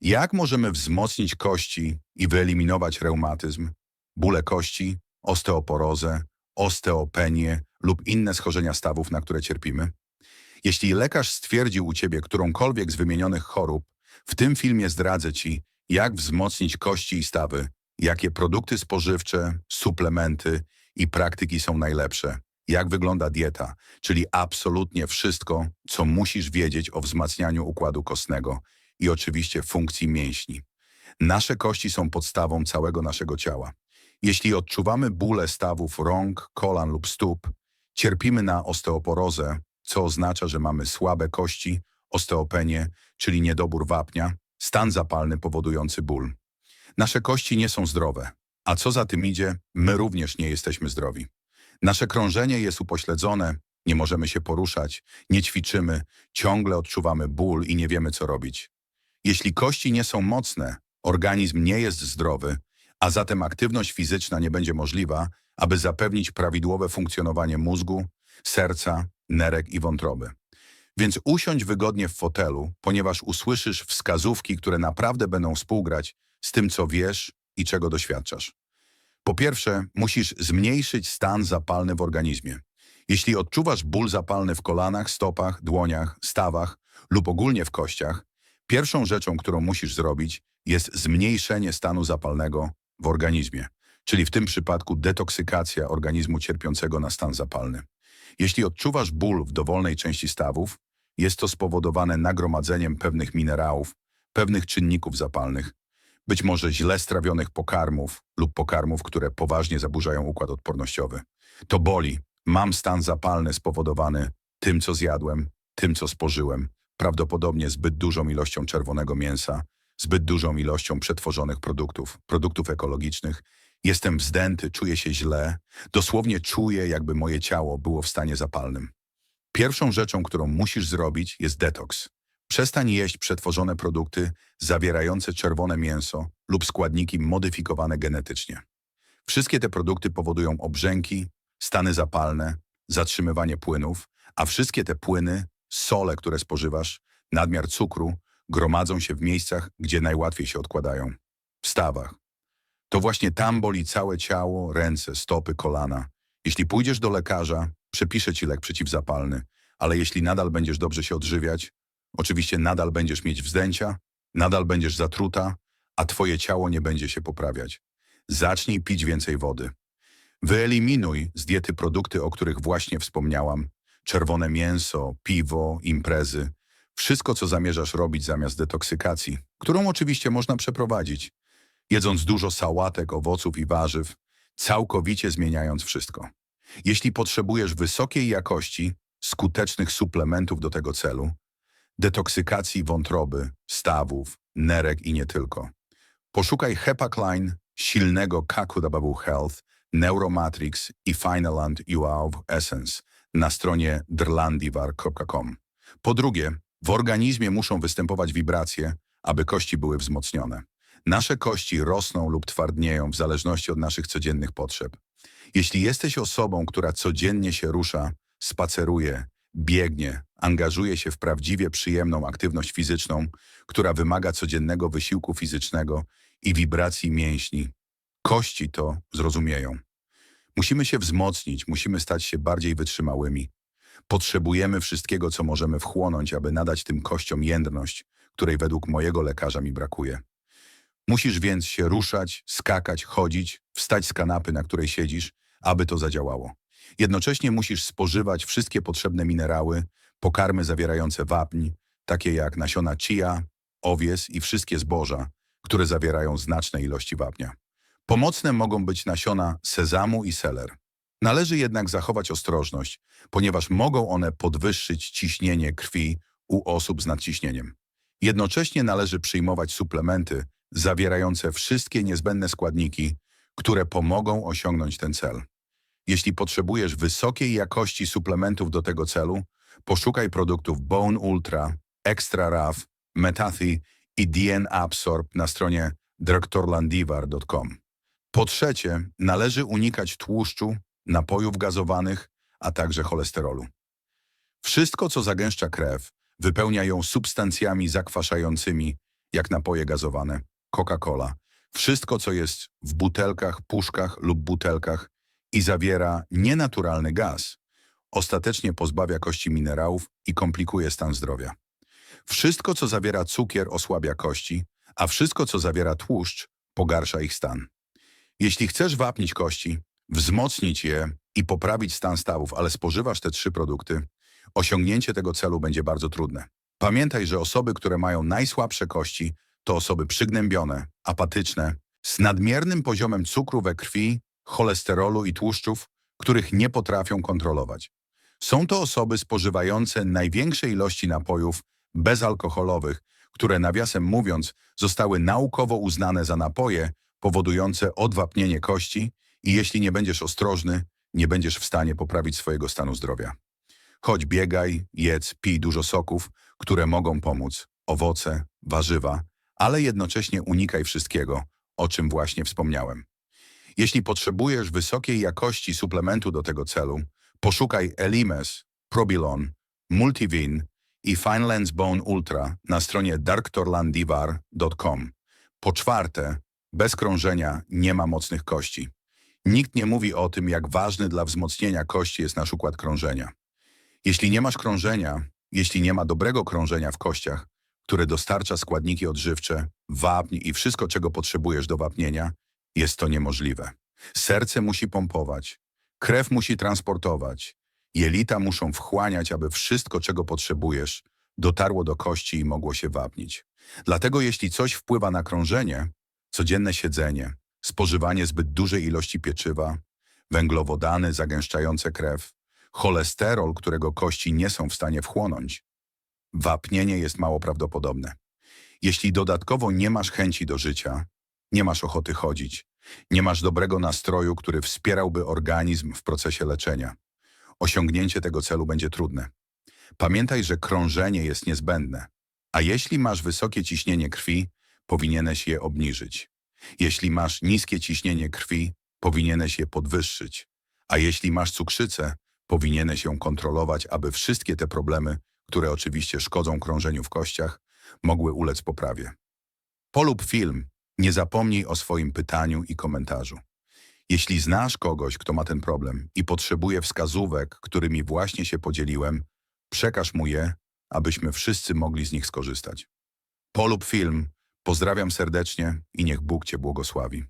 Jak możemy wzmocnić kości i wyeliminować reumatyzm, bóle kości, osteoporozę, osteopenię lub inne schorzenia stawów, na które cierpimy? Jeśli lekarz stwierdził u ciebie którąkolwiek z wymienionych chorób, w tym filmie zdradzę ci, jak wzmocnić kości i stawy, jakie produkty spożywcze, suplementy i praktyki są najlepsze, jak wygląda dieta, czyli absolutnie wszystko, co musisz wiedzieć o wzmacnianiu układu kostnego i oczywiście funkcji mięśni. Nasze kości są podstawą całego naszego ciała. Jeśli odczuwamy bóle stawów rąk, kolan lub stóp, cierpimy na osteoporozę, co oznacza, że mamy słabe kości, osteopenię, czyli niedobór wapnia, stan zapalny powodujący ból. Nasze kości nie są zdrowe, a co za tym idzie, my również nie jesteśmy zdrowi. Nasze krążenie jest upośledzone, nie możemy się poruszać, nie ćwiczymy, ciągle odczuwamy ból i nie wiemy co robić. Jeśli kości nie są mocne, organizm nie jest zdrowy, a zatem aktywność fizyczna nie będzie możliwa, aby zapewnić prawidłowe funkcjonowanie mózgu, serca, nerek i wątroby. Więc usiądź wygodnie w fotelu, ponieważ usłyszysz wskazówki, które naprawdę będą współgrać z tym, co wiesz i czego doświadczasz. Po pierwsze, musisz zmniejszyć stan zapalny w organizmie. Jeśli odczuwasz ból zapalny w kolanach, stopach, dłoniach, stawach lub ogólnie w kościach, pierwszą rzeczą, którą musisz zrobić, jest zmniejszenie stanu zapalnego w organizmie, czyli w tym przypadku detoksykacja organizmu cierpiącego na stan zapalny. Jeśli odczuwasz ból w dowolnej części stawów, jest to spowodowane nagromadzeniem pewnych minerałów, pewnych czynników zapalnych, być może źle strawionych pokarmów lub pokarmów, które poważnie zaburzają układ odpornościowy. To boli. Mam stan zapalny spowodowany tym, co zjadłem, tym, co spożyłem, prawdopodobnie zbyt dużą ilością czerwonego mięsa, zbyt dużą ilością przetworzonych produktów, produktów ekologicznych. Jestem wzdęty, czuję się źle, dosłownie czuję, jakby moje ciało było w stanie zapalnym. Pierwszą rzeczą, którą musisz zrobić, jest detoks. Przestań jeść przetworzone produkty zawierające czerwone mięso lub składniki modyfikowane genetycznie. Wszystkie te produkty powodują obrzęki, stany zapalne, zatrzymywanie płynów, a wszystkie te płyny, sole, które spożywasz, nadmiar cukru, gromadzą się w miejscach, gdzie najłatwiej się odkładają. W stawach. To właśnie tam boli całe ciało, ręce, stopy, kolana. Jeśli pójdziesz do lekarza, przepisze ci lek przeciwzapalny, ale jeśli nadal będziesz dobrze się odżywiać, oczywiście nadal będziesz mieć wzdęcia, nadal będziesz zatruta, a twoje ciało nie będzie się poprawiać. Zacznij pić więcej wody. Wyeliminuj z diety produkty, o których właśnie wspomniałam. Czerwone mięso, piwo, imprezy. Wszystko, co zamierzasz robić zamiast detoksykacji, którą oczywiście można przeprowadzić, jedząc dużo sałatek, owoców i warzyw, całkowicie zmieniając wszystko. Jeśli potrzebujesz wysokiej jakości, skutecznych suplementów do tego celu, detoksykacji wątroby, stawów, nerek i nie tylko. Poszukaj Hepakline, silnego Kakudababu Health, Neuromatrix i Finaland UAV Essence na stronie drlandivar.com. Po drugie, w organizmie muszą występować wibracje, aby kości były wzmocnione. Nasze kości rosną lub twardnieją w zależności od naszych codziennych potrzeb. Jeśli jesteś osobą, która codziennie się rusza, spaceruje, biegnie, angażuje się w prawdziwie przyjemną aktywność fizyczną, która wymaga codziennego wysiłku fizycznego i wibracji mięśni, kości to zrozumieją. Musimy się wzmocnić, musimy stać się bardziej wytrzymałymi. Potrzebujemy wszystkiego, co możemy wchłonąć, aby nadać tym kościom jędrność, której według mojego lekarza mi brakuje. Musisz więc się ruszać, skakać, chodzić, wstać z kanapy, na której siedzisz, aby to zadziałało. Jednocześnie musisz spożywać wszystkie potrzebne minerały, pokarmy zawierające wapń, takie jak nasiona chia, owies i wszystkie zboża, które zawierają znaczne ilości wapnia. Pomocne mogą być nasiona sezamu i seler. Należy jednak zachować ostrożność, ponieważ mogą one podwyższyć ciśnienie krwi u osób z nadciśnieniem. Jednocześnie należy przyjmować suplementy zawierające wszystkie niezbędne składniki, które pomogą osiągnąć ten cel. Jeśli potrzebujesz wysokiej jakości suplementów do tego celu, poszukaj produktów Bone Ultra, Extra RAF, Metathi i DN Absorb na stronie drktorlandivar.com. Po trzecie, należy unikać tłuszczu, napojów gazowanych, a także cholesterolu. Wszystko, co zagęszcza krew, wypełnia ją substancjami zakwaszającymi, jak napoje gazowane, Coca-Cola. Wszystko, co jest w butelkach, puszkach lub butelkach i zawiera nienaturalny gaz, ostatecznie pozbawia kości minerałów i komplikuje stan zdrowia. Wszystko, co zawiera cukier, osłabia kości, a wszystko, co zawiera tłuszcz, pogarsza ich stan. Jeśli chcesz wapnić kości, wzmocnić je i poprawić stan stawów, ale spożywasz te trzy produkty, osiągnięcie tego celu będzie bardzo trudne. Pamiętaj, że osoby, które mają najsłabsze kości, to osoby przygnębione, apatyczne, z nadmiernym poziomem cukru we krwi, cholesterolu i tłuszczów, których nie potrafią kontrolować. Są to osoby spożywające największe ilości napojów bezalkoholowych, które nawiasem mówiąc zostały naukowo uznane za napoje powodujące odwapnienie kości i jeśli nie będziesz ostrożny, nie będziesz w stanie poprawić swojego stanu zdrowia. Choć biegaj, jedz, pij dużo soków, które mogą pomóc, owoce, warzywa, ale jednocześnie unikaj wszystkiego, o czym właśnie wspomniałem. Jeśli potrzebujesz wysokiej jakości suplementu do tego celu, poszukaj Elimes, Probilon, Multivin i Finelands Bone Ultra na stronie darktorlandivar.com. Po czwarte, bez krążenia nie ma mocnych kości. Nikt nie mówi o tym, jak ważny dla wzmocnienia kości jest nasz układ krążenia. Jeśli nie masz krążenia, jeśli nie ma dobrego krążenia w kościach, które dostarcza składniki odżywcze, wapń i wszystko, czego potrzebujesz do wapnienia, jest to niemożliwe. Serce musi pompować, krew musi transportować, jelita muszą wchłaniać, aby wszystko, czego potrzebujesz, dotarło do kości i mogło się wapnić. Dlatego jeśli coś wpływa na krążenie, codzienne siedzenie, spożywanie zbyt dużej ilości pieczywa, węglowodany zagęszczające krew, cholesterol, którego kości nie są w stanie wchłonąć, wapnienie jest mało prawdopodobne. Jeśli dodatkowo nie masz chęci do życia, nie masz ochoty chodzić, nie masz dobrego nastroju, który wspierałby organizm w procesie leczenia, osiągnięcie tego celu będzie trudne. Pamiętaj, że krążenie jest niezbędne, a jeśli masz wysokie ciśnienie krwi, powinieneś je obniżyć. Jeśli masz niskie ciśnienie krwi, powinieneś je podwyższyć. A jeśli masz cukrzycę, powinieneś ją kontrolować, aby wszystkie te problemy, które oczywiście szkodzą krążeniu w kościach, mogły ulec poprawie. Polub film, nie zapomnij o swoim pytaniu i komentarzu. Jeśli znasz kogoś, kto ma ten problem i potrzebuje wskazówek, którymi właśnie się podzieliłem, przekaż mu je, abyśmy wszyscy mogli z nich skorzystać. Polub film, pozdrawiam serdecznie i niech Bóg Cię błogosławi.